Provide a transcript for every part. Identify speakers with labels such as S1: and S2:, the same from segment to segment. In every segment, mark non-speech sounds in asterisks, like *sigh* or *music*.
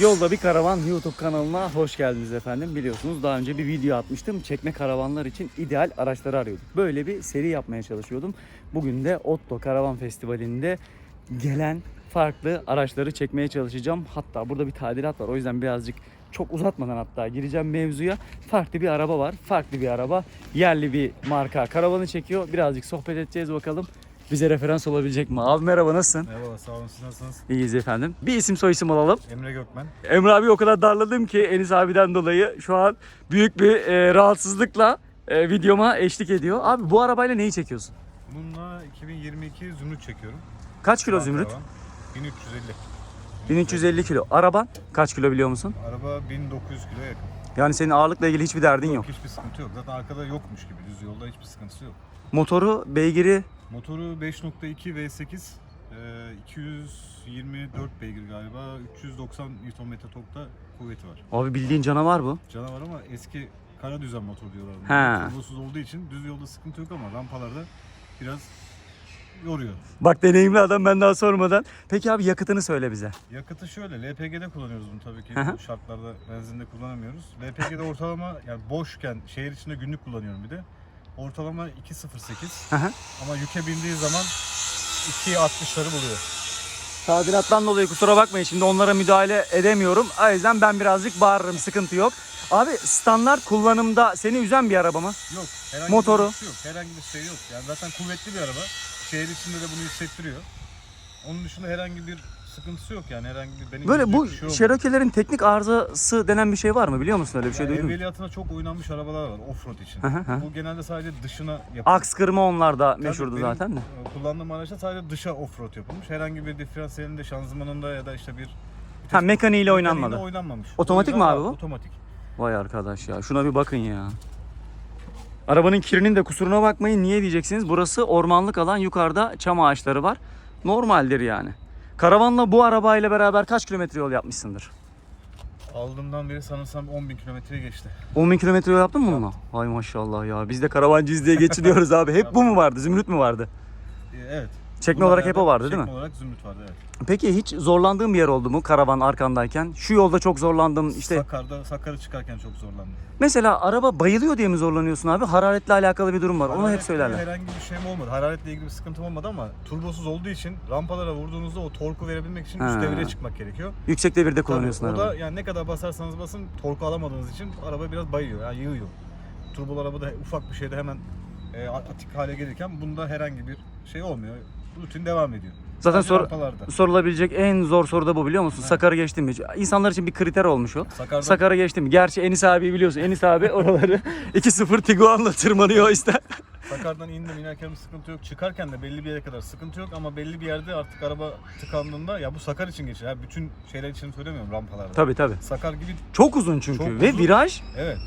S1: Yolda bir karavan YouTube kanalına hoş geldiniz efendim. Biliyorsunuz daha önce bir video atmıştım. Çekme karavanlar için ideal araçları arıyorduk. Böyle bir seri yapmaya çalışıyordum. Bugün de Otto Karavan Festivali'nde gelen farklı araçları çekmeye çalışacağım. Hatta burada bir tadilat var. O yüzden birazcık çok uzatmadan hatta gireceğim mevzuya. Farklı bir araba var. Farklı bir araba. Yerli bir marka karavanı çekiyor. Birazcık sohbet edeceğiz bakalım. Bize referans olabilecek mi? Abi merhaba nasılsın?
S2: Merhaba, sağ olun. Siz nasılsınız?
S1: İyiyiz efendim. Bir isim soy isim alalım.
S2: Emre Gökmen.
S1: Emre abi o kadar darladım ki Enis abiden dolayı şu an büyük bir e, rahatsızlıkla e, videoma eşlik ediyor. Abi bu arabayla neyi çekiyorsun?
S2: Bununla 2022 Zümrüt çekiyorum.
S1: Kaç kilo zümrüt?
S2: Karavan. 1350.
S1: 1350 kilo. Araban kaç kilo biliyor musun?
S2: Araba 1900 kilo yakın.
S1: Yani senin ağırlıkla ilgili hiçbir derdin yok.
S2: Hiçbir sıkıntı yok. Zaten arkada yokmuş gibi. Düz yolda hiçbir sıkıntısı yok.
S1: Motoru, beygiri
S2: Motoru 5.2 V8. e, 224 beygir galiba. 390 Nm torkta kuvveti var.
S1: Abi bildiğin canavar bu.
S2: Canavar ama eski kara düzen motor diyorlar.
S1: He.
S2: Turbosuz olduğu için düz yolda sıkıntı yok ama rampalarda biraz yoruyor.
S1: Bak deneyimli adam ben daha sormadan. Peki abi yakıtını söyle bize.
S2: Yakıtı şöyle, LPG'de kullanıyoruz bunu tabii ki.
S1: Hı hı.
S2: Bu şartlarda benzinde kullanamıyoruz. LPG'de ortalama yani boşken şehir içinde günlük kullanıyorum bir de. Ortalama 2.08
S1: Hı hı.
S2: ama yüke bindiği zaman 2.60'ları buluyor.
S1: Tadilattan dolayı kusura bakmayın şimdi onlara müdahale edemiyorum. O yüzden ben birazcık bağırırım sıkıntı yok. Abi standart kullanımda seni üzen bir araba mı?
S2: Yok, herhangi
S1: Motoru.
S2: bir şey yok. Herhangi bir şey yok. Yani zaten kuvvetli bir araba. Şehir içinde de bunu hissettiriyor. Onun dışında herhangi bir sıkıntısı yok yani herhangi bir benim
S1: Böyle bu
S2: şey.
S1: Cherokee'lerin teknik arızası denen bir şey var mı biliyor musun öyle bir şey
S2: Yani
S1: duydun mu?
S2: evveliyatına çok oynanmış arabalar var offroad için.
S1: Hı hı.
S2: Bu genelde sadece dışına yapılıyor.
S1: Aks kırma onlar da
S2: Tabii
S1: meşhurdu
S2: benim,
S1: zaten de.
S2: e, Kullandığım araçta sadece dışa offroad yapılmış. Herhangi bir diferansiyelinde, şanzımanında ya da işte bir
S1: Ha mekaniğiyle oynanmadı.
S2: oynanmamış.
S1: Otomatik mi abi bu?
S2: Otomatik.
S1: Vay arkadaş ya şuna bir bakın ya. Arabanın kirinin de kusuruna bakmayın. Niye diyeceksiniz? Burası ormanlık alan. Yukarıda çam ağaçları var. Normaldir yani. Karavanla bu arabayla beraber kaç kilometre yol yapmışsındır?
S2: Aldığımdan beri sanırsam 10 bin kilometreye geçti.
S1: 10 bin kilometre yol yaptın mı bununla? Vay maşallah ya. Biz de karavancıyız diye geçiniyoruz abi. Hep bu mu vardı? Zümrüt mü vardı?
S2: E, evet.
S1: Çekme olarak hep o vardı değil mi?
S2: Çekme olarak zümrüt vardı evet.
S1: Peki hiç zorlandığın bir yer oldu mu karavan arkandayken? Şu yolda çok zorlandım işte.
S2: Sakar'da, Sakar'a çıkarken çok zorlandım.
S1: Mesela araba bayılıyor diye mi zorlanıyorsun abi? Hararetle alakalı bir durum var. Onu hep söylerler.
S2: Herhangi bir şeyim olmadı. Hararetle ilgili bir sıkıntım olmadı ama turbosuz olduğu için rampalara vurduğunuzda o torku verebilmek için
S1: Ha.
S2: üst devreye çıkmak gerekiyor.
S1: Yüksek devirde
S2: Tabii,
S1: kullanıyorsun
S2: o da
S1: arabayı.
S2: yani ne kadar basarsanız basın torku alamadığınız için araba biraz bayıyor, yani yığıyor. Turbolu arabada ufak bir şeyde hemen e, atik hale gelirken bunda herhangi bir şey olmuyor. Rutin devam ediyor.
S1: Zaten
S2: Sadece
S1: sor-
S2: rampalarda.
S1: sorulabilecek en zor soru da bu biliyor musun?
S2: Evet.
S1: Sakar'ı geçtin mi? İnsanlar için bir kriter olmuş o.
S2: Sakar'da
S1: Sakar'ı geçtim mi? Gerçi Enis abi biliyorsun. Enis abi *laughs* oraları 2-0 Tiguan'la tırmanıyor işte.
S2: Sakar'dan indim inerken bir sıkıntı yok. Çıkarken de belli bir yere kadar sıkıntı yok ama belli bir yerde artık araba tıkandığında ya bu Sakar için geçiyor. Ya bütün şeyler için söylemiyorum rampalarda.
S1: tabii tabii.
S2: Sakar gibi
S1: Çok uzun çünkü.
S2: Çok
S1: Ve
S2: uzun.
S1: viraj
S2: evet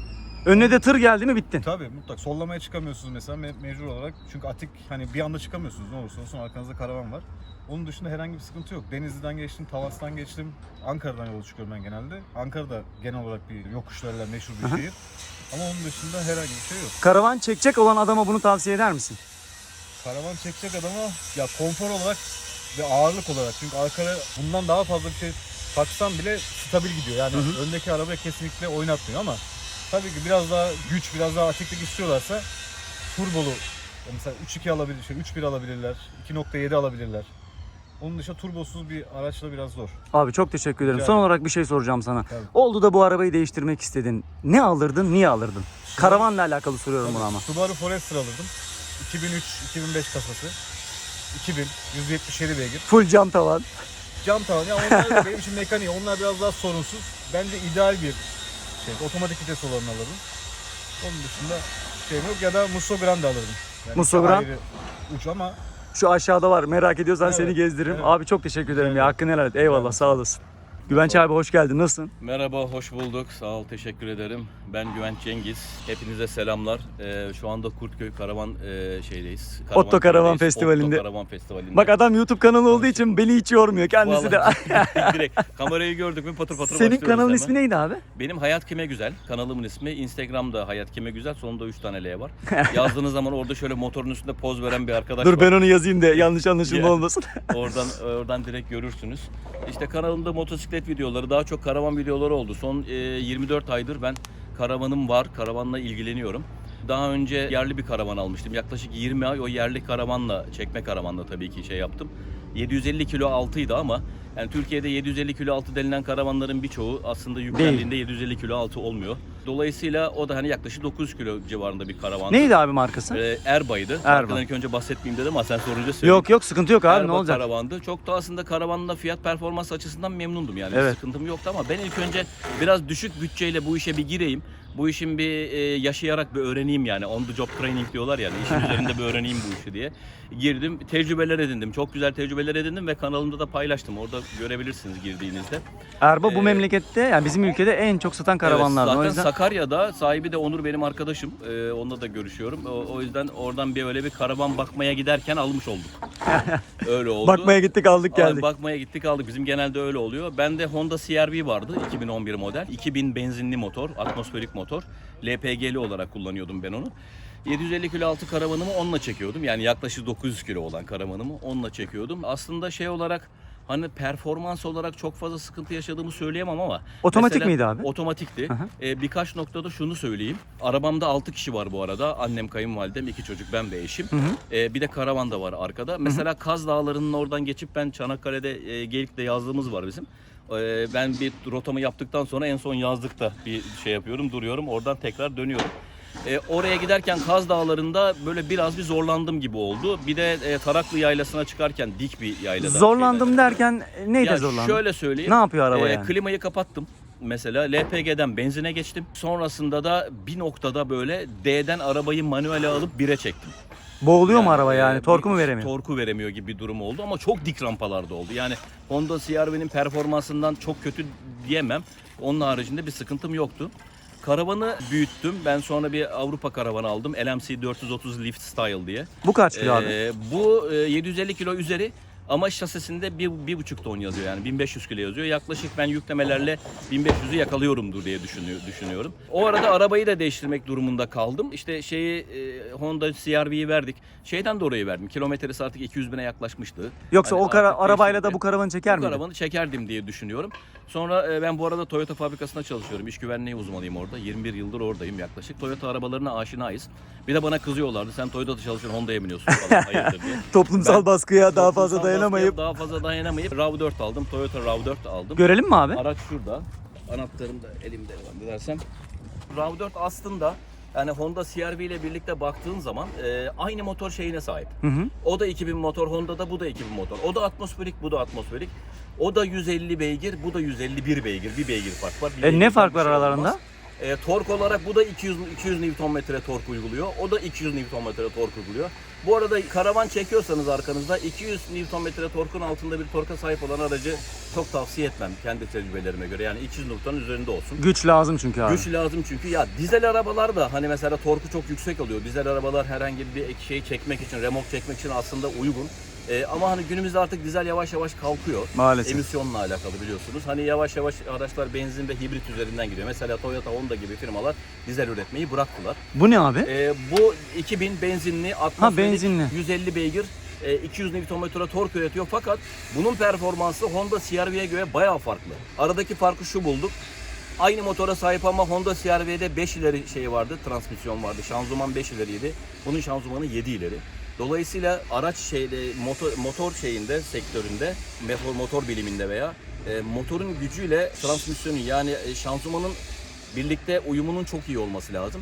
S1: önüne de tır geldi mi bittin.
S2: tabii mutlak sollamaya çıkamıyorsunuz mesela me- mecbur olarak. Çünkü atik hani bir anda çıkamıyorsunuz ne olursa olsun arkanızda karavan var. Onun dışında herhangi bir sıkıntı yok. Denizli'den geçtim, Talas'tan geçtim. Ankara'dan yola çıkıyorum ben genelde. Ankara'da genel olarak bir yokuşlarla meşhur bir şehir. Ama onun dışında herhangi bir şey yok.
S1: Karavan çekecek olan adama bunu tavsiye eder misin?
S2: Karavan çekecek adama ya konfor olarak ve ağırlık olarak çünkü arkaya bundan daha fazla bir şey taksam bile stabil gidiyor. Yani öndeki arabaya kesinlikle oynatmıyor ama tabii ki biraz daha güç, biraz daha atiklik istiyorlarsa turbolu mesela 3.2 alabilir, şey 3.1 alabilirler, 2.7 alabilirler. Onun dışında turbosuz bir araçla biraz zor.
S1: Abi çok teşekkür ederim.
S2: Rica
S1: Son
S2: ederim.
S1: olarak bir şey soracağım sana.
S2: Tabii.
S1: Oldu da bu arabayı değiştirmek istedin. Ne alırdın, niye alırdın? Karavanla alakalı soruyorum bunu ama.
S2: Subaru Forester alırdım. 2003-2005 kasası. 2000, 177 beygir.
S1: Full cam tavan.
S2: Cam tavan. Ya onlar benim için mekaniği. Onlar biraz daha sorunsuz. Bence ideal bir şey. Otomatik vites olanını alırdım. Onun dışında şey yok. Ya da Musso Grande alırdım. Yani
S1: Musso
S2: ayrı Uç ama
S1: Şu aşağıda var. Merak ediyorsan
S2: Evet,
S1: seni gezdiririm.
S2: evet.
S1: Abi çok teşekkür ederim ya.
S2: Evet.
S1: Hakkını helal et. Eyvallah
S2: Evet.
S1: sağ olasın. Güvenç abi hoş geldin. Nasılsın?
S3: Merhaba, hoş bulduk. Sağ ol, teşekkür ederim. Ben Güvenç Cengiz. Hepinize selamlar. Ee, şu anda Kurtköy Karavan e, şeydeyiz.
S1: Otto Karavan. Festivalinde.
S3: Otto Karavan Festivalinde.
S1: Bak adam YouTube kanalı olduğu için beni hiç yormuyor. Kendisi de.
S3: Vallahi *laughs* direkt kamerayı gördük mü patır patır
S1: Senin kanalın
S3: hemen.
S1: ismi neydi abi?
S3: Benim Hayat Kime Güzel. Kanalımın ismi. Instagram'da Hayat Kime Güzel. Sonunda 3 tane L var. *laughs* Yazdığınız zaman orada şöyle motorun üstünde poz veren bir arkadaş
S1: Dur
S3: var.
S1: ben onu yazayım da yanlış anlaşılma olmasın.
S3: Oradan oradan direkt görürsünüz. İşte kanalımda motosiklet motosiklet videoları, daha çok karavan videoları oldu. Son e, 24 aydır ben karavanım var, karavanla ilgileniyorum. Daha önce yerli bir karavan almıştım. Yaklaşık 20 ay o yerli karavanla, çekme karavanla tabii ki şey yaptım. 750 kilo altıydı ama yani Türkiye'de 750 kilo altı denilen karavanların birçoğu aslında yüklendiğinde 750 kilo altı olmuyor. Dolayısıyla o da hani yaklaşık 900 kilo civarında bir karavandı.
S1: Neydi abi markası?
S3: Ee, Erbay'dı.
S1: Erba.
S3: Markadan ilk önce bahsetmeyeyim dedim ama sen sorunca söyleyeyim.
S1: Yok yok sıkıntı yok abi ne
S3: Erba
S1: olacak?
S3: karavandı. Çok da aslında karavanla fiyat performans açısından memnundum yani.
S1: Evet.
S3: Sıkıntım yoktu ama ben ilk önce biraz düşük bütçeyle bu işe bir gireyim. Bu işin bir e, yaşayarak bir öğreneyim yani. On the job training diyorlar yani. İşin *laughs* üzerinde bir öğreneyim bu işi diye. Girdim. Tecrübeler edindim. Çok güzel tecrübeler edindim ve kanalımda da paylaştım. Orada görebilirsiniz girdiğinizde.
S1: Erba bu
S3: Ee,
S1: memlekette yani bizim ülkede en çok satan karavanlardan.
S3: Evet,
S1: o
S3: zaten
S1: yüzden
S3: Sakarya'da sahibi de Onur benim arkadaşım. Ee, onunla da görüşüyorum. O, o yüzden oradan bir öyle bir karavan bakmaya giderken almış olduk. *laughs* öyle oldu.
S1: bakmaya gittik aldık geldik.
S3: bakmaya gittik aldık. Bizim genelde öyle oluyor. Bende Honda CR-V vardı 2011 model. 2000 benzinli motor, atmosferik motor. LPG'li olarak kullanıyordum ben onu. 750 kilo altı karavanımı onunla çekiyordum. Yani yaklaşık 900 kilo olan karavanımı onunla çekiyordum. Aslında şey olarak hani performans olarak çok fazla sıkıntı yaşadığımı söyleyemem ama
S1: Otomatik
S3: mesela-
S1: miydi abi?
S3: Otomatikti.
S1: Hı hı.
S3: Ee, birkaç noktada şunu söyleyeyim. Arabamda 6 kişi var bu arada. Annem, kayınvalidem, iki çocuk, ben ve eşim.
S1: Hı hı.
S3: Ee, bir de karavan da var arkada. Mesela Kaz Dağları'nın oradan geçip ben Çanakkale'de e, Geyik'te yazdığımız var bizim. Ee, ben bir rotamı yaptıktan sonra en son yazlıkta bir şey yapıyorum, duruyorum. Oradan tekrar dönüyorum. Ee, oraya giderken Kaz Dağları'nda böyle biraz bir zorlandım gibi oldu. Bir de e, Taraklı Yaylası'na çıkarken dik bir yaylada.
S1: Zorlandım
S3: şeyden-
S1: derken e, neyde
S3: Ya
S1: zorlandın?
S3: Şöyle söyleyeyim.
S1: Ne yapıyor araba
S3: Ee,
S1: yani?
S3: Klimayı kapattım. Mesela LPG'den benzine geçtim. Sonrasında da bir noktada böyle D'den arabayı manuele alıp 1'e çektim.
S1: Boğuluyor mu araba
S3: e,
S1: yani? Torku
S3: bir-
S1: mu veremiyor?
S3: Torku veremiyor gibi bir durum oldu ama çok dik rampalarda oldu. Yani Honda CR-V'nin performansından çok kötü diyemem. Onun haricinde bir sıkıntım yoktu. Karavanı büyüttüm. Ben sonra bir Avrupa karavanı aldım. LMC 430 Lift Style diye.
S1: Bu kaç kilo abi?
S3: Ee, bu e, 750 kilo üzeri ama şasisinde bir, bir buçuk ton yazıyor yani 1500 kilo yazıyor. Yaklaşık ben yüklemelerle 1500'ü yakalıyorumdur diye düşünüyor, düşünüyorum. O arada arabayı da değiştirmek durumunda kaldım. İşte şeyi e, Honda CR-V'yi verdik. Şeyden dolayı verdim. Kilometresi artık 200 bine yaklaşmıştı.
S1: Yoksa
S3: hani
S1: o kara, arabayla da bu karavanı çeker
S3: bu
S1: miydin?
S3: karavanı çekerdim diye düşünüyorum. Sonra e, ben bu arada Toyota fabrikasında çalışıyorum. İş güvenliği uzmanıyım orada. 21 yıldır oradayım yaklaşık. Toyota arabalarına aşinayız. Bir de bana kızıyorlardı. Sen Toyota'da çalışıyorsun Honda'ya biniyorsun falan. Hayırdır diye. *laughs*
S1: Toplumsal
S3: Ben-
S1: baskıya daha fazla
S3: baskıya
S1: dayanamayıp.
S3: Daha fazla dayanamayıp RAV4 aldım. Toyota RAV4 aldım.
S1: Görelim mi abi?
S3: Araç şurada. Anahtarım da elimde zannedersem. RAV4 aslında yani Honda CR-V ile birlikte baktığın zaman e, aynı motor şeyine sahip.
S1: Hı hı.
S3: O da 2000 motor, Honda'da bu da 2000 motor. O da atmosferik, bu da atmosferik. O da 150 beygir, bu da 151 beygir. Bir beygir fark var. Bir
S1: E, ne
S3: beygirden
S1: fark var
S3: şey
S1: aralarında?
S3: olmaz. E, tork olarak bu da 200 200 Nm tork uyguluyor. O da 200 Nm tork uyguluyor. Bu arada karavan çekiyorsanız arkanızda 200 Nm torkun altında bir torka sahip olan aracı çok tavsiye etmem kendi tecrübelerime göre. Yani 200 Nm'ın üzerinde olsun.
S1: Güç lazım çünkü abi.
S3: Güç lazım çünkü ya dizel arabalar da hani mesela torku çok yüksek oluyor. Dizel arabalar herhangi bir şeyi çekmek için, remok çekmek için aslında uygun. Ee, ama hani günümüzde artık dizel yavaş yavaş kalkıyor.
S1: Maalesef.
S3: Emisyonla alakalı biliyorsunuz. Hani yavaş yavaş araçlar benzin ve hibrit üzerinden gidiyor. Mesela Toyota, Honda gibi firmalar dizel üretmeyi bıraktılar.
S1: Bu ne abi?
S3: Ee, bu 2000 benzinli, atmosferik,
S1: benzinli.
S3: 150 beygir, e, 200 Nm tork üretiyor. Fakat bunun performansı Honda CR-V'ye göre bayağı farklı. Aradaki farkı şu bulduk. Aynı motora sahip ama Honda CR-V'de 5 ileri şey vardı, transmisyon vardı. Şanzıman 5 ileriydi. Bunun şanzımanı 7 ileri. Dolayısıyla araç şeyde motor, motor şeyinde sektöründe motor, motor biliminde veya e, motorun gücüyle transmisyonun yani e, şanzımanın birlikte uyumunun çok iyi olması lazım.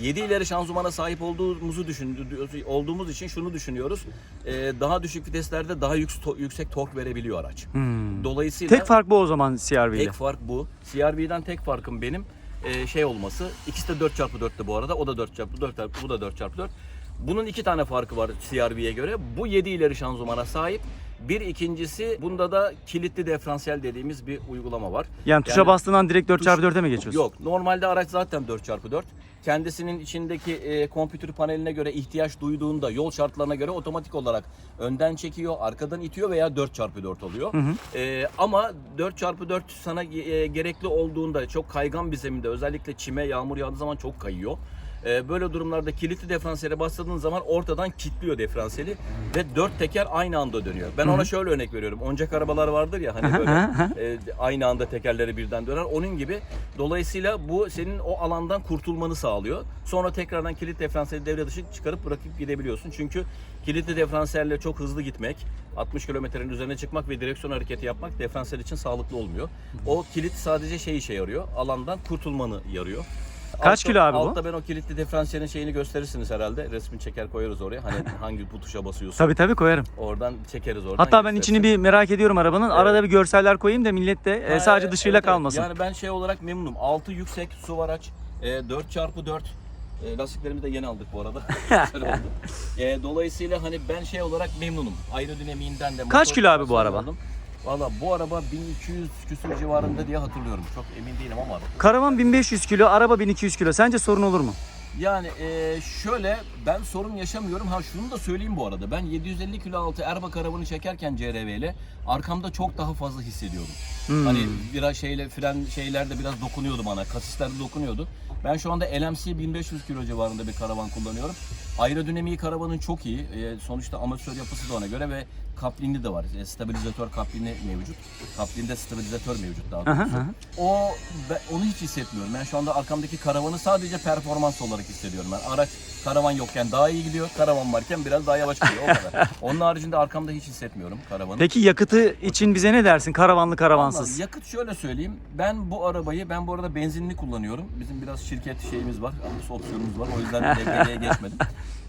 S3: 7 ileri şanzımana sahip olduğumuzu düşün, olduğumuz için şunu düşünüyoruz. E, daha düşük viteslerde daha yüksek, yüksek tork verebiliyor araç.
S1: Hmm.
S3: Dolayısıyla
S1: Tek fark bu o zaman CR-V ile.
S3: Tek fark bu. CR-V'den tek farkım benim e, şey olması. İkisi de 4x4'tü bu arada. O da 4x4, bu da 4x4. Bunun iki tane farkı var CR-V'ye göre. Bu 7 ileri şanzımana sahip. Bir ikincisi bunda da kilitli diferansiyel dediğimiz bir uygulama var.
S1: Yani tuşa
S3: Yani-
S1: bastığından direkt
S3: Tuş-
S1: 4x4'e mi geçiyorsun?
S3: Yok normalde araç zaten 4x4. Kendisinin içindeki e, kompütür paneline göre ihtiyaç duyduğunda yol şartlarına göre otomatik olarak önden çekiyor, arkadan itiyor veya 4x4 oluyor.
S1: Hı hı.
S3: E, ama 4x4 sana e, gerekli olduğunda çok kaygan bir zeminde özellikle çime, yağmur yağdığı zaman çok kayıyor. Ee, böyle durumlarda kilitli diferansiyele bastırdığın zaman ortadan kilitliyor diferansiyeli ve dört teker aynı anda dönüyor. Ben ona şöyle örnek veriyorum. Oncak arabalar vardır ya hani böyle e, aynı anda tekerleri birden döner. Onun gibi dolayısıyla bu senin o alandan kurtulmanı sağlıyor. Sonra tekrardan kilit diferansiyeli devre dışı çıkarıp bırakıp gidebiliyorsun. Çünkü kilitli diferansiyelle çok hızlı gitmek, 60 kilometrenin üzerine çıkmak ve direksiyon hareketi yapmak diferansiyel için sağlıklı olmuyor. O kilit sadece şey işe yarıyor. Alandan kurtulmanı yarıyor.
S1: Kaç kilo abi bu?
S3: Altta ben o kilitli diferansiyelin şeyini gösterirsiniz herhalde. Resmini çeker koyarız oraya. Hani *laughs* hangi bu tuşa basıyorsun.
S1: Tabii tabii koyarım.
S3: Oradan çekeriz oradan.
S1: Hatta ben içini bir merak ediyorum arabanın.
S3: Evet.
S1: Arada bir görseller koyayım da millet de e, sadece
S3: evet,
S1: dışıyla
S3: evet,
S1: kalmasın.
S3: Yani ben şey olarak memnunum. 6 yüksek su araç. E, 4x4 e, lastiklerimi de yeni aldık bu arada. *laughs* E, dolayısıyla hani ben şey olarak memnunum. Aerodinamiğinden de.
S1: Kaç kilo abi bu araba?
S3: aldım. Valla bu araba 1200 küsur civarında diye hatırlıyorum. Çok emin değilim ama.
S1: Karavan 1500 kilo, araba 1200 kilo. Sence sorun olur mu?
S3: Yani e, şöyle ben sorun yaşamıyorum. Ha şunu da söyleyeyim bu arada. Ben 750 kilo altı Erbak arabanı çekerken CRV ile arkamda çok daha fazla hissediyordum.
S1: Hmm.
S3: Hani biraz şeyle fren şeylerde biraz dokunuyordu bana. Kasislerde dokunuyordu. Ben şu anda LMC 1500 kilo civarında bir karavan kullanıyorum. Aerodinamiği karavanın çok iyi. E, sonuçta amatör yapısı da ona göre ve kaplini de var. E, stabilizatör kaplini mevcut. Kaplinde stabilizatör mevcut daha
S1: Aha,
S3: doğrusu.
S1: aha.
S3: O ben onu hiç hissetmiyorum. Ben şu anda arkamdaki karavanı sadece performans olarak hissediyorum. Ben araç karavan yokken daha iyi gidiyor. Karavan varken biraz daha yavaş gidiyor o kadar. *laughs* Onun haricinde arkamda hiç hissetmiyorum karavanı.
S1: Peki yakıtı için bize ne dersin? Karavanlı karavansız.
S3: Vallahi yakıt şöyle söyleyeyim. Ben bu arabayı ben bu arada benzinli kullanıyorum. Bizim biraz şirket şeyimiz var. Opsiyonumuz var. O yüzden *laughs* LPG'ye geçmedim.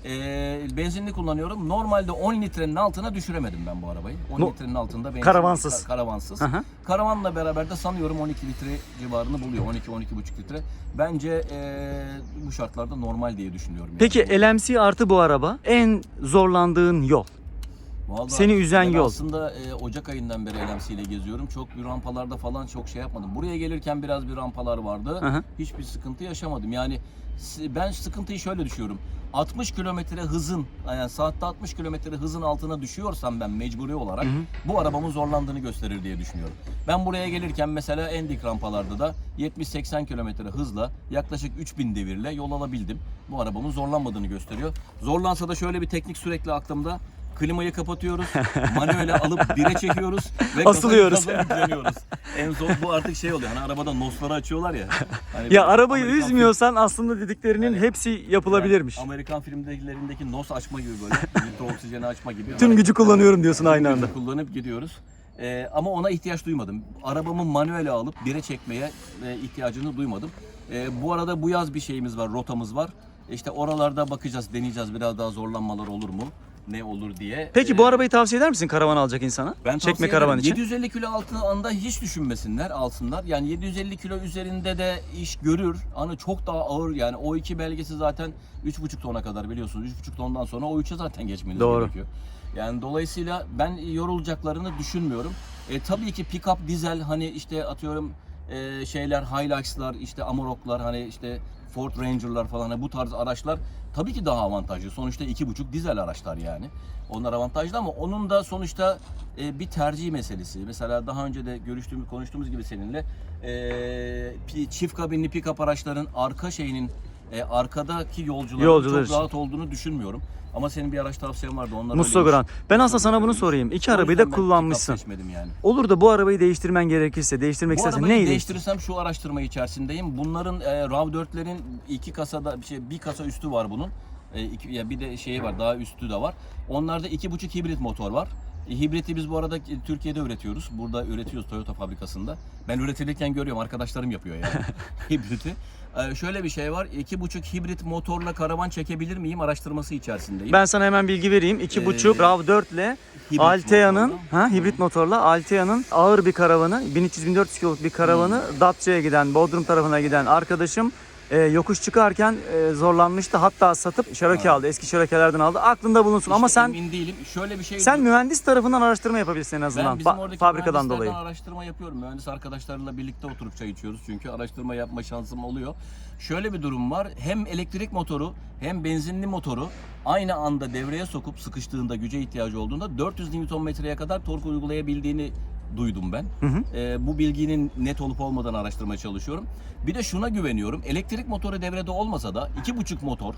S3: Ee, benzinli kullanıyorum. Normalde 10 litrenin altına düşüremedim ben bu arabayı. 10
S1: No-
S3: litrenin altında benzinli.
S1: Karavansız.
S3: ka- karavansız.
S1: Aha.
S3: Karavanla beraber de sanıyorum 12 litre civarını buluyor. 12-12,5 litre. Bence ee, bu şartlarda normal diye düşünüyorum. yani.
S1: Peki LMC artı bu araba en zorlandığın yol.
S3: Vallahi
S1: Seni üzen
S3: ben
S1: yol.
S3: Aslında e, Ocak ayından beri LMC ile geziyorum. Çok bir rampalarda falan çok şey yapmadım. Buraya gelirken biraz bir rampalar vardı.
S1: Aha.
S3: Hiçbir sıkıntı yaşamadım. Yani ben sıkıntıyı şöyle düşüyorum. 60 kilometre hızın yani saatte 60 kilometre hızın altına düşüyorsam ben mecburi olarak bu arabamın zorlandığını gösterir diye düşünüyorum. Ben buraya gelirken mesela en dik rampalarda da 70-80 kilometre hızla yaklaşık 3000 devirle yol alabildim. Bu arabamın zorlanmadığını gösteriyor. Zorlansa da şöyle bir teknik sürekli aklımda. Klimayı kapatıyoruz, *laughs* manuele alıp bire çekiyoruz ve
S1: Asılıyoruz.
S3: En son bu artık şey oluyor. Hani arabada nosları açıyorlar ya. Hani
S1: Ya
S3: böyle
S1: arabayı
S3: Amerikan
S1: üzmüyorsan aslında dediklerinin
S3: Yani-
S1: hepsi yapılabilirmiş.
S3: yani Amerikan filmlerindeki nos açma gibi böyle. Nitro oksijeni açma gibi.
S1: Tüm gücü kullanıyorum diyorsun aynı anda.
S3: kullanıp gidiyoruz. Ee, ama ona ihtiyaç duymadım. Arabamı manuele alıp bire çekmeye e, ihtiyacını duymadım. Ee, bu arada bu yaz bir şeyimiz var, rotamız var. İşte oralarda bakacağız, deneyeceğiz biraz daha zorlanmalar olur mu? Ne olur diye.
S1: Peki bu arabayı tavsiye eder misin karavan alacak insana?
S3: ben
S1: Çekme
S3: tavsiye
S1: karavan
S3: ederim.
S1: için.
S3: 750 kilo altında hiç düşünmesinler, alsınlar. Yani 750 kilo üzerinde de iş görür. Hani çok daha ağır yani o iki belgesi zaten 3,5 tona kadar biliyorsunuz. 3,5 tondan sonra o 3'e zaten geçmeniz
S1: Doğru.
S3: gerekiyor. Yani dolayısıyla ben yorulacaklarını düşünmüyorum. E, tabii ki pick-up dizel hani işte atıyorum e, şeyler Hilux'lar işte Amarok'lar hani işte Ford Ranger'lar falan hani bu tarz araçlar tabii ki daha avantajlı. Sonuçta 2.5 dizel araçlar yani. Onlar avantajlı ama onun da sonuçta e, bir tercih meselesi. Mesela daha önce de görüştüğümüz, konuştuğumuz gibi seninle e, çift kabinli pick-up araçların arka şeyinin e, arkadaki yolcuların
S1: Yolcular
S3: çok
S1: için.
S3: rahat olduğunu düşünmüyorum. Ama senin bir araç tavsiyen vardı. Onlar öyleymiş.
S1: Grand. Ben aslında sana bunu sorayım. İki
S3: O
S1: arabayı da
S3: yüzden ben
S1: kullanmışsın.
S3: pick-up seçmedim yani.
S1: Olur da bu arabayı değiştirmen gerekirse, değiştirmek
S3: Bu
S1: istersen
S3: arabayı
S1: neyi değiştir?
S3: değiştirirsem şu araştırma içerisindeyim. Bunların e, RAV4'lerin iki kasada bir şey bir kasa üstü var bunun. E, iki, ya bir de şeyi var daha üstü de var. Onlarda iki buçuk hibrit motor var. E, hibriti biz bu arada e, Türkiye'de üretiyoruz. Burada üretiyoruz Toyota fabrikasında. Ben üretilirken görüyorum arkadaşlarım yapıyor yani *laughs* hibriti. E, şöyle bir şey var. iki buçuk hibrit motorla karavan çekebilir miyim araştırması içerisindeyim.
S1: Ben sana hemen bilgi vereyim. 2.5
S3: Ee,
S1: RAV4 ile Altea'nın ha hibrit motorla Altea'nın ağır bir karavanı 1300-1400 kiloluk bir karavanı Datça'ya giden Bodrum tarafına giden arkadaşım e, yokuş çıkarken e, zorlanmıştı. Hatta satıp Cherokee aldı. Eski Cherokee'lerden aldı. Aklında bulunsun ama
S3: İşte
S1: sen
S3: emin değilim. Şöyle bir şey
S1: sen mühendis tarafından araştırma yapabilirsin en azından.
S3: Ben bizim
S1: Fa-
S3: oradaki
S1: fabrikadan
S3: mühendislerden
S1: dolayı.
S3: araştırma yapıyorum. Mühendis arkadaşlarla birlikte oturup çay içiyoruz çünkü araştırma yapma şansım oluyor. Şöyle bir durum var. Hem elektrik motoru hem benzinli motoru aynı anda devreye sokup sıkıştığında güce ihtiyacı olduğunda 400 Nm'ye kadar tork uygulayabildiğini duydum ben.
S1: Hı hı.
S3: Ee, bu bilginin net olup olmadan araştırmaya çalışıyorum. Bir de şuna güveniyorum. Elektrik motoru devrede olmasa da 2.5 motor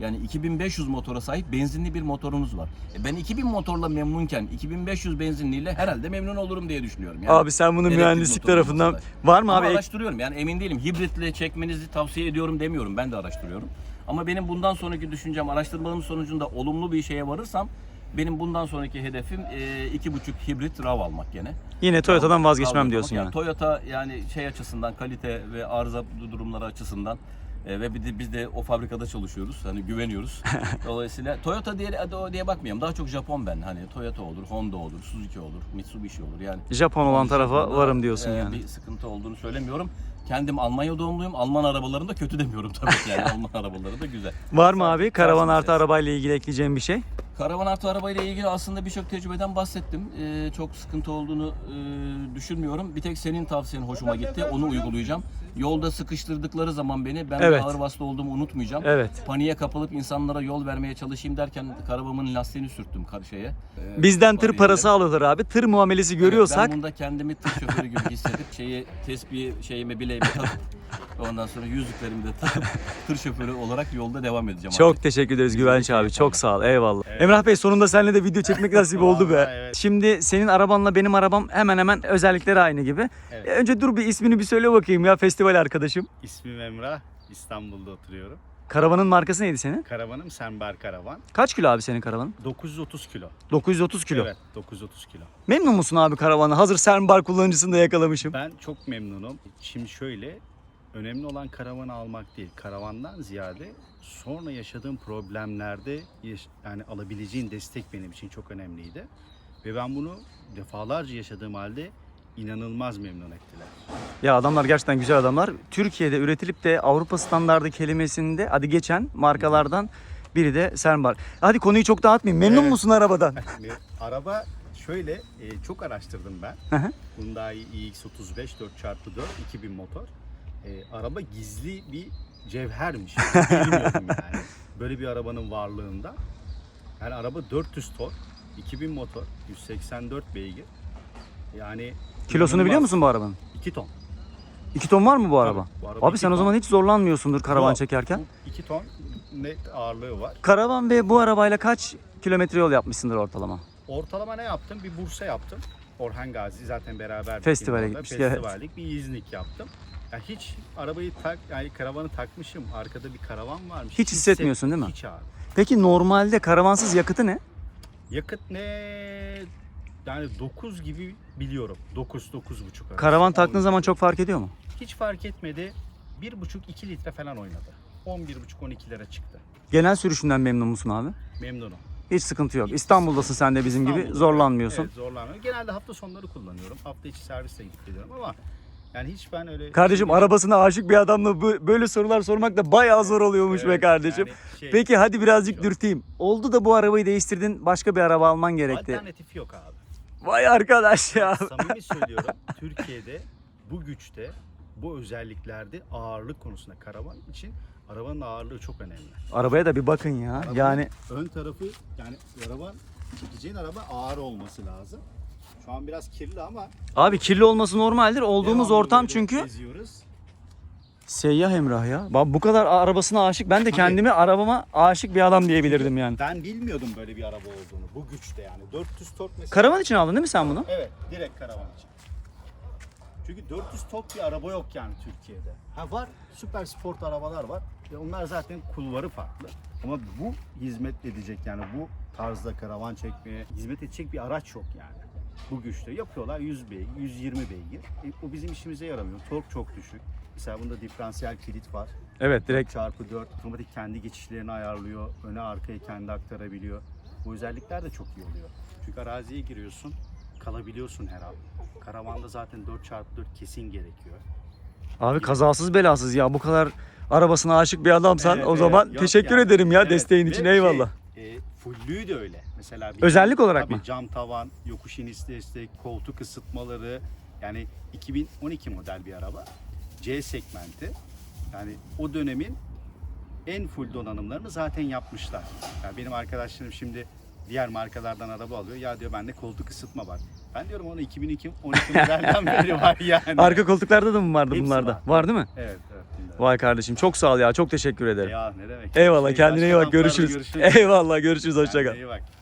S3: yani 2500 motora sahip benzinli bir motorunuz var. E ben 2000 motorla memnunken 2500 benzinliyle herhalde memnun olurum diye düşünüyorum. Yani
S1: Abi sen bunu mühendislik tarafından
S3: olmasa
S1: var mı
S3: Ama
S1: abi?
S3: Araştırıyorum yani emin değilim. Hibritle çekmenizi tavsiye ediyorum demiyorum. Ben de araştırıyorum. Ama benim bundan sonraki düşüncem araştırmalarım sonucunda olumlu bir şeye varırsam benim bundan sonraki hedefim e, iki buçuk hibrit RAV almak gene.
S1: Yine Toyota'dan vazgeçmem diyorsun yani.
S3: Toyota yani şey açısından kalite ve arıza durumları açısından e, ve bir de biz de o fabrikada çalışıyoruz. Hani güveniyoruz. *laughs* Dolayısıyla Toyota diye diye bakmayayım. Daha çok Japon ben. Hani Toyota olur, Honda olur, Suzuki olur, Mitsubishi olur. Yani
S1: Japon olan tarafa varım diyorsun
S3: e,
S1: yani.
S3: Bir sıkıntı olduğunu söylemiyorum. Kendim Almanya doğumluyum. Alman arabalarını da kötü demiyorum tabii ki. Yani *laughs* Alman arabaları da güzel.
S1: Var mı abi karavan artı arabayla ilgili ekleyeceğim bir şey?
S3: Karavan artı arabayla ilgili aslında birçok tecrübeden bahsettim. Ee, çok sıkıntı olduğunu e, düşünmüyorum. Bir tek senin tavsiyen hoşuma gitti. Onu uygulayacağım. Yolda sıkıştırdıkları zaman beni ben
S1: Evet.
S3: ağır vasıta olduğumu unutmayacağım.
S1: Evet.
S3: Paniğe kapılıp insanlara yol vermeye çalışayım derken arabamın lastiğini sürttüm karşıya. Ee,
S1: Bizden tır parası alıyorlar abi. Tır muamelesi görüyorsak
S3: Ben bunda kendimi tır şoförü gibi hissedip şeyi tespihi şeyime bileğime takıp ondan sonra yüzüklerimi de takıp tır şoförü olarak yolda devam edeceğim.
S1: çok
S3: artık.
S1: teşekkür ederiz Güvenç abi. Çok sağ ol. Eyvallah. Emrah Bey sonunda seninle de video çekmek *laughs* nasip oldu be.
S2: Vallahi evet.
S1: Şimdi senin arabanla benim arabam hemen hemen özellikleri aynı gibi.
S2: Evet.
S1: E, Önce dur bir ismini bir söyle bakayım ya festival arkadaşım.
S4: İsmim Emrah. İstanbul'da oturuyorum.
S1: Karavanın markası neydi senin?
S4: Karavanım Sember Karavan.
S1: Kaç kilo abi senin karavanın?
S4: 930 kilo.
S1: 930 kilo.
S4: Evet 930 kilo.
S1: Memnun musun abi karavanı? Hazır Sernbar kullanıcısını da yakalamışım.
S4: Ben çok memnunum. Şimdi şöyle önemli olan karavanı almak değil. Karavandan ziyade sonra yaşadığım problemlerde yani alabileceğin destek benim için çok önemliydi. Ve ben bunu defalarca yaşadığım halde inanılmaz memnun ettiler.
S1: Ya adamlar gerçekten güzel adamlar. Türkiye'de üretilip de Avrupa standardı kelimesinde hadi geçen markalardan biri de Sernbar. Hadi konuyu çok dağıtmayayım. Memnun
S4: Evet.
S1: musun arabadan? *laughs*
S4: Araba şöyle e, çok araştırdım ben.
S1: Hı hı.
S4: Hyundai iX35 4x4 2000 motor. E, araba gizli bir cevhermiş. Bilmiyordum *laughs* yani. Böyle bir arabanın varlığında. Yani araba 400 tork, 2000 motor, 184 beygir. Yani
S1: Kilosunu biliyor musun bu arabanın?
S4: 2 ton.
S1: 2 ton var mı bu araba?
S4: bu araba
S1: Abi sen o
S4: ton.
S1: zaman hiç zorlanmıyorsundur karavan
S4: Yok,
S1: çekerken.
S4: Bu 2 ton net ağırlığı var.
S1: Karavan ve bu arabayla kaç kilometre yol yapmışsındır ortalama?
S4: Ortalama ne yaptım? Bir Bursa yaptım. Orhan Gazi zaten beraber
S1: Festivale gitmiştik, evet.
S4: Festivallik bir İznik yaptım. Ya hiç arabayı tak yani karavanı takmışım. Arkada bir karavan varmış.
S1: Hiç hissetmiyorsun değil mi?
S4: Hiç abi.
S1: Peki normalde karavansız yakıtı ne?
S4: Yakıt ne? Yani 9 gibi biliyorum. 9 9,5 arası.
S1: Karavan taktığın zaman çok fark ediyor mu?
S4: hiç fark etmedi. 1,5-2 litre falan oynadı. 11,5-12 lira çıktı.
S1: Genel sürüşünden memnun musun abi?
S4: Memnunum.
S1: Hiç sıkıntı yok. İstanbul'dasın sen de bizim gibi
S4: İstanbul'da,
S1: zorlanmıyorsun.
S4: Evet zorlanmıyorum. Genelde hafta sonları kullanıyorum. Hafta içi servisle gidip geliyorum ama yani hiç ben öyle...
S1: Kardeşim
S4: Şimdi-
S1: arabasına aşık bir adamla bu- böyle sorular sormak da bayağı zor oluyormuş be
S4: Evet,
S1: kardeşim.
S4: yani şey,
S1: Peki hadi birazcık
S4: Çok.
S1: dürteyim. Oldu da bu arabayı değiştirdin başka bir araba alman gerekti.
S4: Alternatif yok abi.
S1: Vay arkadaş ya.
S4: Samimi söylüyorum. Türkiye'de bu güçte, bu özelliklerde ağırlık konusunda karavan için arabanın ağırlığı çok önemli.
S1: Arabaya da bir bakın ya.
S4: Arabanın
S1: Yani
S4: ön tarafı yani araba çekeceğin araba ağır olması lazım. Şu an biraz kirli ama
S1: abi kirli olması normaldir. Olduğumuz
S4: devamlı
S1: ortam
S4: böyle
S1: çünkü
S4: geziyoruz.
S1: seyyah Emrah ya. Bak bu kadar arabasına aşık. Ben de kendimi arabama aşık bir adam diyebilirdim yani.
S4: Ben bilmiyordum böyle bir araba olduğunu. Bu güçte yani. 400 tork mesela.
S1: Karavan için aldın değil mi sen bunu?
S4: Evet, direkt karavan için. Çünkü 400 tork bir araba yok yani Türkiye'de. Ha var, süper sport arabalar var. E onlar zaten kulvarı farklı. Ama bu hizmet edecek yani bu tarzda karavan çekmeye hizmet edecek bir araç yok yani. Bu güçte yapıyorlar 100 beygir, 120 beygir. E, o bizim işimize yaramıyor. Tork çok düşük. Mesela bunda diferansiyel kilit var.
S1: Evet direkt.
S4: Çarpı 4 otomatik kendi geçişlerini ayarlıyor. Öne arkaya kendi aktarabiliyor. Bu özellikler de çok iyi oluyor. Çünkü araziye giriyorsun, kalabiliyorsun her an. Karavanda zaten 4x4 kesin gerekiyor.
S1: Abi kazasız belasız ya bu kadar arabasına aşık bir adamsan
S4: Evet,
S1: o
S4: evet.
S1: zaman
S4: Yok
S1: teşekkür
S4: yani.
S1: ederim ya
S4: Evet.
S1: desteğin için
S4: şey,
S1: eyvallah.
S4: e, fullüğü de öyle. Mesela bir
S1: Özellik olarak
S4: tabii
S1: mı?
S4: Cam tavan, yokuş iniş destek, koltuk ısıtmaları. Yani 2012 model bir araba. C segmenti. Yani o dönemin en full donanımlarını zaten yapmışlar. Yani benim arkadaşlarım şimdi diğer markalardan araba alıyor. Ya diyor bende koltuk ısıtma var. Ben diyorum onu 2002 12 modelden beri var yani.
S1: Arka koltuklarda da mı vardı
S4: Hepsi
S1: bunlarda?
S4: var.
S1: Var değil mi?
S4: Evet evet.
S1: Vay kardeşim çok sağ ol ya. Çok teşekkür ederim.
S4: Ya ne demek.
S1: Eyvallah kendine iyi bak. Görüşürüz.
S4: görüşürüz. *laughs*
S1: Eyvallah görüşürüz hoşça
S4: Kendine
S1: kal.
S4: iyi bak.